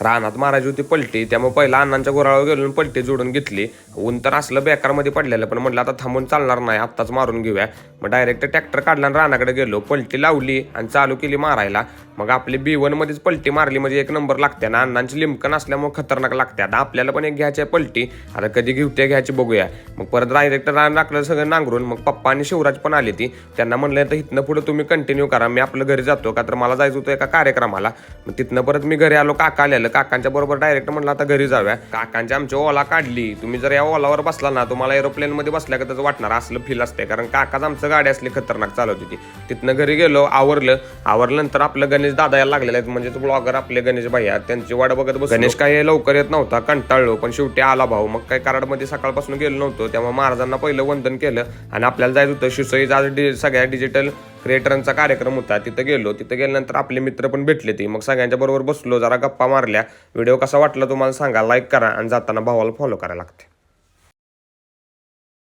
रानात मारायची होती पलटी त्यामुळे पहिला अण्णांच्या गोराळावर गेलो पलटी जोडून घेतली. ऊन तर असलं बेकारमध्ये पडलेलं पण म्हटलं आता थांबून चालणार नाही आत्ताच मारून घेऊया. मग डायरेक्ट ट्रॅक्टर काढला आणि रानाकडे गेलो. पलटी लावली आणि चालू केली मारायला. मग आपली बी वनमध्येच पलटी मारली म्हणजे एक नंबर लागते ना अण्णांची लिमकन असल्यामुळे खतरनाक लागते. आता आपल्याला पण एक घ्यायची आहे पलटी. आता कधी घेऊते घ्यायची बघूया. मग परत डायरेक्ट रान राखलं सगळं नांगरून मग पप्पा आणि शिवराज पण आली ती. त्यांना म्हणलं तर इथनं पुढे तुम्ही कंटिन्यू करा. मी आपलं घरी जातो का? तर मला जायचं होतं एका कार्यक्रमाला. मग तिथनं परत मी घरी आलो काका आलेलं. काकांच्या बरोबर डायरेक्ट म्हणलं आता घरी जाऊया. काकांची आमची ओला काढली. तुम्ही जर या ओलावर बसला ना तुम्हाला एरोप्लेन मध्ये बसल्या त्याचं वाटणार असलं फील असते कारण काकाच आमचं गाडी असली खतरनाक चालवत होती. तिथनं घरी गेलो आवरलं. आवरल्यानंतर आपलं गणेश दादा यायला लागलेले आहेत. म्हणजे ब्लॉगर आपले गणेश भैया. त्यांची वाट बघत बस गणेश काय लवकर येत नव्हता कंटाळलो. पण शेवटी आला भाऊ. मग काय कराडमध्ये सकाळपासून गेलो नव्हतो. तेव्हा महाराजांना पहिलं वंदन केलं आणि आपल्याला जायचं होतं. शिसई आज सगळ्या डिजिटल क्रिएटरांचा कार्यक्रम होता तिथं गेलो. तिथं गेल्यानंतर आपले मित्र पण भेटले ते. मग सगळ्यांच्या बरोबर बसलो जरा गप्पा मारल्या. व्हिडिओ कसा वाटला तुम्हाला सांगा लाईक करा आणि जाताना भावाला फॉलो करायला लागते.